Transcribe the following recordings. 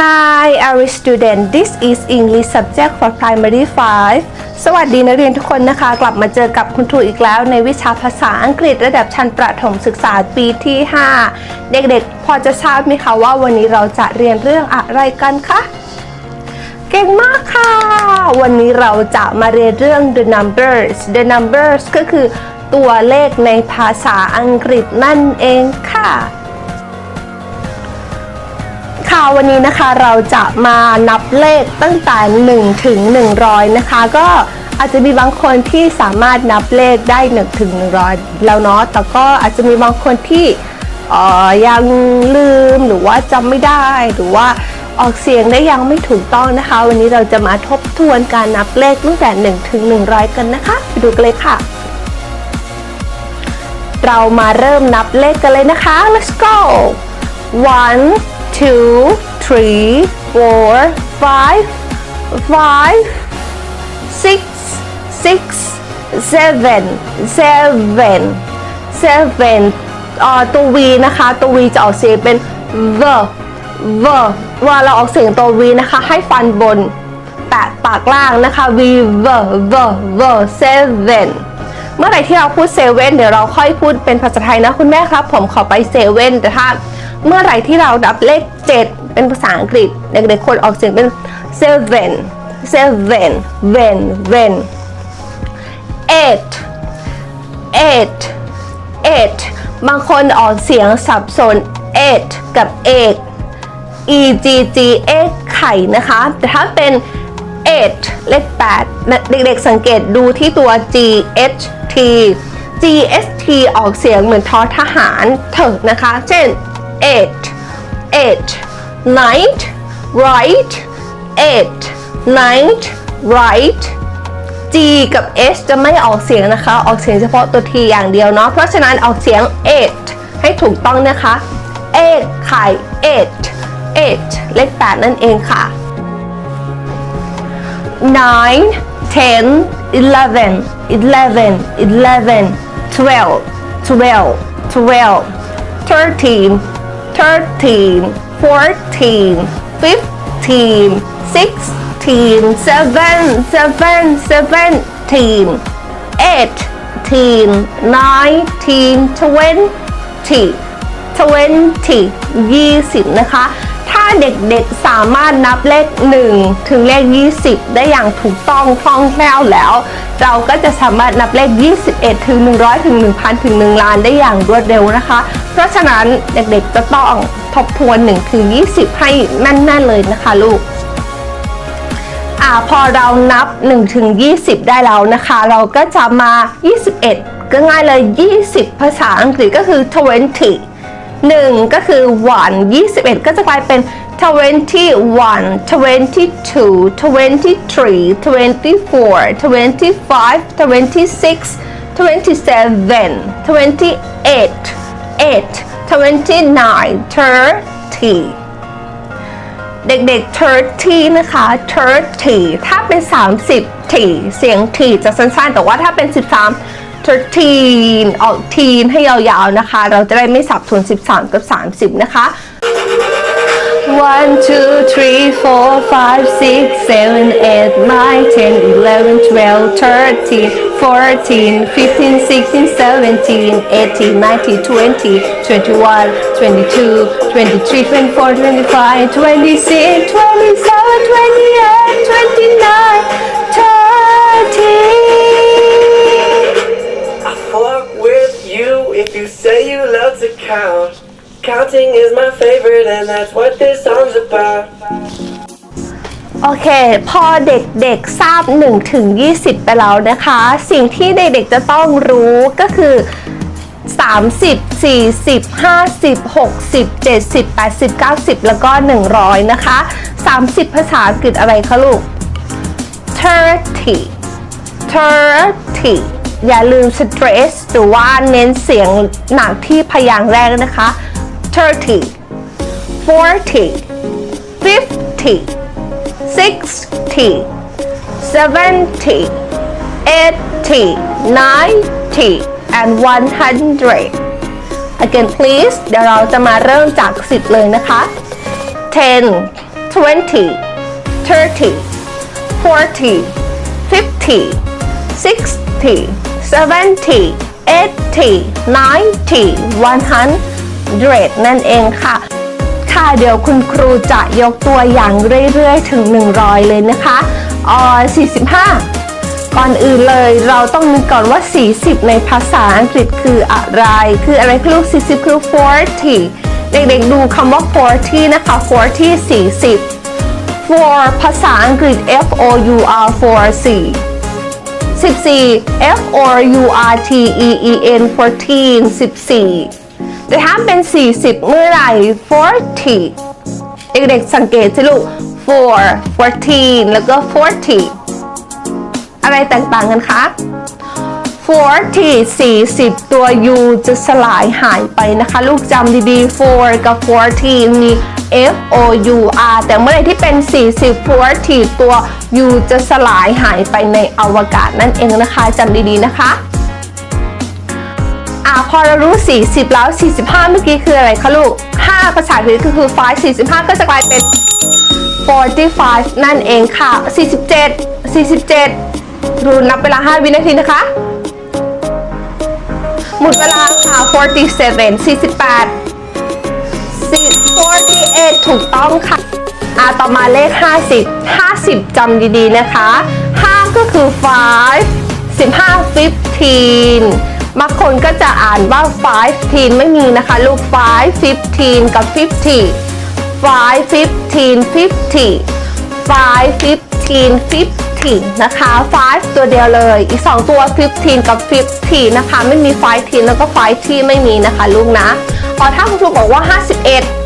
Hi, our student. This is English subject for primary 5 สวัสดีนักเรียนทุกคนนะคะ กลับมาเจอกับคุณครูอีกแล้ว ในวิชาภาษาอังกฤษระดับชั้นประถมศึกษาปีที่ 5 เด็กๆ พอจะทราบไหมคะว่าวันนี้เราจะเรียนเรื่องอะไรกันคะเก่งมากค่ะ วันนี้เราจะมาเรียนเรื่อง the numbers the numbers ก็คือตัวเลขในภาษาอังกฤษนั่นเองค่ะ ค่ะวันนี้นะคะเราจะมานับเลขตั้งแต่ 1 ถึง 100 นะคะ ก็อาจจะมีบางคนที่สามารถนับเลขได้ 1 ถึง 100 แล้วเนาะแต่ก็อาจจะมีบางคนที่ยังลืมหรือว่าจำไม่ได้หรือว่าออกเสียงได้ยังไม่ถูกต้องนะคะ วันนี้เราจะมาทบทวนการนับเลขตั้งแต่ 1 ถึง 100 กันนะคะ ไปดูกันเลยค่ะ เรามาเริ่มนับเลขกันเลยนะคะ let's go one two three four five five six six seven seven seven อ่าตัว V นะคะ ตัว V จะออกเสียงเป็น the the ว่าเราออกเสียงตัว V นะคะ ให้ฟันบนแตะปากล่างนะคะ V the the the seven เมื่อไหร่ที่เราพูดเซเว่นเดี๋ยวเราค่อยพูดเป็นภาษาไทยนะคุณแม่ครับ ผมขอไปเซเว่นแต่ถ้า เมื่อไหร่ที่เราดับเลข 7 เป็นภาษาอังกฤษ เด็กๆคนออกเสียงเป็น seven seven when when eight eight eight บางคนออกเสียงสับสน eight กับ eight e g g x ไข่นะคะ แต่ถ้าเป็น8เลข 8 เด็กๆสังเกตดูที่ตัว g h t g s t ออกเสียงเหมือนทอทหารเถอะนะคะ เช่น 8 8 night right 8 night right G กับ S จะไม่ออกเสียงนะคะ ออกเสียงเฉพาะตัว T อย่างเดียวเนาะ เพราะฉะนั้นออกเสียง8ให้ถูกต้องนะคะ8ไข่8 8เลข8นั่นเองค่ะ nine, ten, eleven, eleven, eleven, twelve, twelve, twelve, thirteen, thirteen, fourteen, fifteen, sixteen, seven, seven, seventeen, eighteen, nineteen, twenty, twenty ยี่สิบนะคะถ้า เด็กๆสามารถนับเลข 1 ถึงเลข 20 ได้อย่างถูกต้องคล่องแคล่วแล้ว เราก็จะสามารถนับเลข 21 ถึง 100 ถึง 1,000 ถึง 1 ล้านได้อย่างรวดเร็วนะคะ เพราะฉะนั้นเด็กๆจะต้องทบทวน 1 ถึง 20 ให้แม่นๆเลยนะคะลูกอ่าพอเรานับ1ถึง20 ได้แล้วนะคะ เราก็จะมา 21 ก็ง่ายเลย 20 ภาษาอังกฤษก็คือ 20 1 ก็คือ 1 21 ก็จะกลายเป็น 21 22 23 24 25 26 27 28 8 29 30เด็กๆ30นะคะ30ถ้าเป็น 30ทีเสียงทีจะสั้นๆ แต่ว่าถ้าเป็น 13 13ออกทีนให้ยาวๆนะคะ เราจะได้ไม่สับสน13 กับ 30 นะคะ 1 2 3 4 5 6 7 8 9 10 11 12 13 14 15 16 17 18 19 20 21 22 23 24 25 26 27 28 29 30 I fuck with you if you say you love to count. Counting is my favorite, and that's what this song's about. โอเค พอเด็กๆทราบ1ถึง20 ไปแล้วนะคะ สิ่งที่เด็กๆจะต้องรู้ก็คือ 30 40 50 60 70 80 90 แล้วก็ 100 นะคะ 30 ภาษาอังกฤษอะไรคะลูก 30 30 อย่าลืม stress หรือว่าเน้นเสียงหนักที่พยางค์แรกนะคะ 30 40 50 60 70 80 90 and 100 again please เดี๋ยวเราจะมาเริ่มจาก 10 เลยนะคะ 10 20 30 40 50 60 70 80 90 100 นั่นเองค่ะ ค่ะเดี๋ยวคุณครูจะยกตัวอย่างเรื่อยๆ ถึง 100 เลยนะคะอ45 ก่อนอื่นเลยเราต้องนึกก่อนว่า 40 ในภาษาอังกฤษคืออะไร คืออะไรคือลูก 40 คือ 40 เด็กๆดูคำว่า 40 นะคะ 40 40 for ภาษาอังกฤษ F O U R for 4 14 F O U R T E E N 14 14 แต่ถ้าเป็น 40 เมื่อไหร่ 40 เด็กๆสังเกตสิลูก 4 14 แล้วก็ 40 อะไรแตกต่างกันคะ 40 40 ตัว u จะสลายหายไปนะคะ ลูกจำดีๆ 4 กับ 14 มี f o u r แต่เมื่อไรที่เป็น 40 40 ตัว u จะสลายหายไปในอวกาศนั่นเองนะคะจำดีๆนะคะ พอเรารู้ 40 แล้ว 45 เมื่อกี้คืออะไรคะลูก 5 ภาษาอังกฤษก็คือ5 45 ก็จะกลายเป็น 45 นั่นเองค่ะ 47 47รูนับเวลา 5 วินาทีนะคะ หมดเวลาค่ะ 47 48 48 ถูกต้องค่ะอาต่อมาเลข 50 50จำดีๆนะคะ 5 ก็คือ 5 15 15 บางคนก็จะอ่านว่า 15 ไม่มีนะคะ ลูก 5 15 กับ 50 5 15 50 5 15 50 นะคะ 5 ตัวเดียวเลย อีก 2 ตัว 15 กับ 50 นะคะ ไม่มี5แล้วก็5ที่ไม่มีนะคะ ลูกนะพอถ้าคุณครูบอกว่า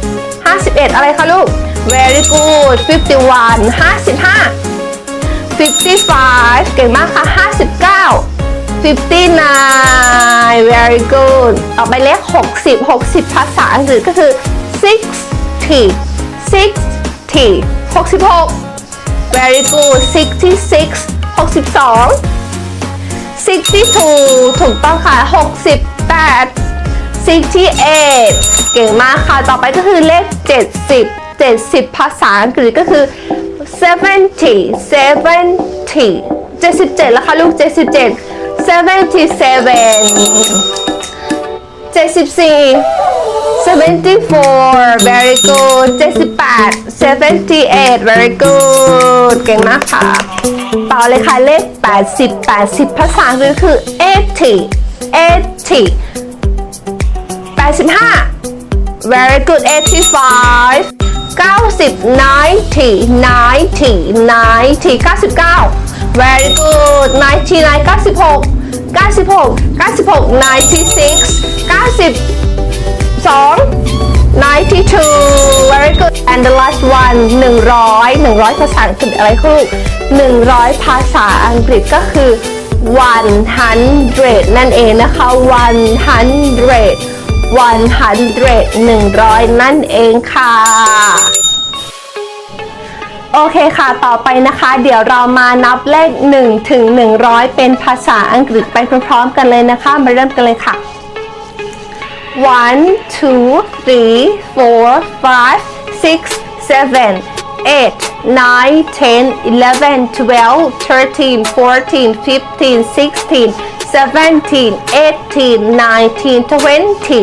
51 51 อะไรคะลูก very good 51 55 55 เก่งมากค่ะ 59 59 very good ต่อไปเลข 60 60 ภาษาอังกฤษก็คือ 60 60 66 very good 66 62 62 ถูกต้องค่ะ 68 68 เก่งมากค่ะ ต่อไปก็คือเลข 70 70 ภาษาอังกฤษก็คือ 70 70 77แล้วค่ะลูก 77 77 74 74 very good 78 78 very good เก่งมากค่ะ ต่อเลยค่ะเลข 80 80 ภาษาอังกฤษคือ 80 80 85 very good 85 90 90 90 90 99 very good 99 96 96 96 96 92 92 very good and the last one 100 100 ภาษาอังกฤษอะไรคือ100 ภาษาอังกฤษก็คือ 100 นั่นเองนะคะ 100 100 100 นั่นเองค่ะ โอเคค่ะ ต่อไปนะคะ เดี๋ยวเรามานับเลข1ถึง100 เป็นภาษาอังกฤษไปพร้อมๆกันเลยนะคะ มาเริ่มกันเลยค่ะ one, two, three, four, five, six, seven, eight, nine, ten, eleven, twelve, thirteen, fourteen, fifteen, sixteen, seventeen, eighteen, nineteen, twenty.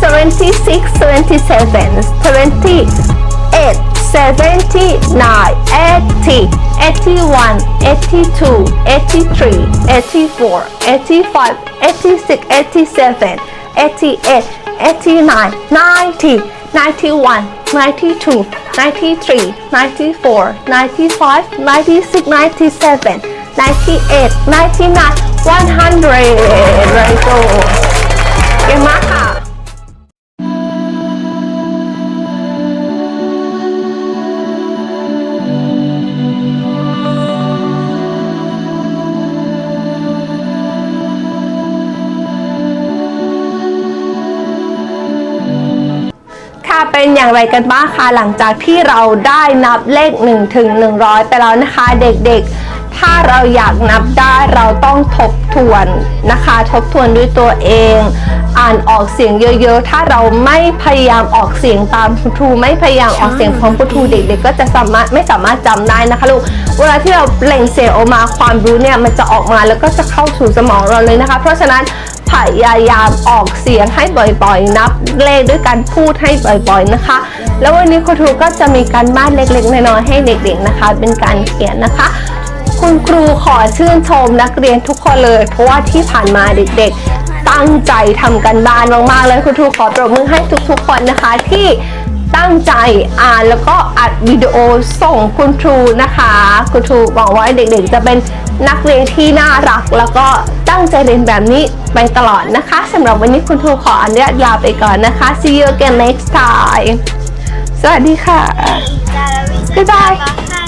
76, 77, 78, 79, 80, 81, 82, 83, 84, 85, 86, 87, 88, 89, 90, 91, 92, 93, 94, 95, 96, 97, 98, 99, 100. Very good. เก่งมากค่ะ ค่ะเป็นอย่างไรกันบ้างคะหลังจากที่เราได้นับเลข1ถึง100 ไปแล้วนะคะเด็กๆ ถ้าเราอยากนับได้เราต้องทบทวนนะคะ ทบทวนด้วยตัวเอง อ่านออกเสียงเยอะๆ ถ้าเราไม่พยายามออกเสียงตามคุณครูไม่พยายามออกเสียงพร้อมคุณครูเด็กๆก็จะสามารถไม่สามารถจำได้นะคะลูกเวลาที่เราเปล่งเสียงออกมาความรู้เนี่ยมันจะออกมาแล้วก็จะเข้าสู่สมองเราเลยนะคะ เพราะฉะนั้น พยายามออกเสียงให้บ่อยๆ นับเลขด้วยการพูดให้บ่อยๆนะคะ แล้ววันนี้ครูทูก็จะมีการบ้านเล็กๆน้อยๆให้เด็กๆนะคะ เป็นการเขียนนะคะ คุณครูขอชื่นชมนักเรียนทุกคนเลย เพราะว่าที่ผ่านมาเด็กๆ ตั้งใจทำกันบ้านมากๆเลยครูทูขอปรบมือให้ทุกๆคนนะคะที่ ตั้งใจอ่านแล้วก็อัดวิดีโอส่งคุณครูนะคะ คุณครูหวังว่าเด็กๆจะเป็นนักเรียนที่น่ารัก แล้วก็ตั้งใจเรียนแบบนี้ไปตลอดนะคะสำหรับวันนี้คุณครูขออนุญาตลาไปก่อนนะคะ see you again next time สวัสดีค่ะじ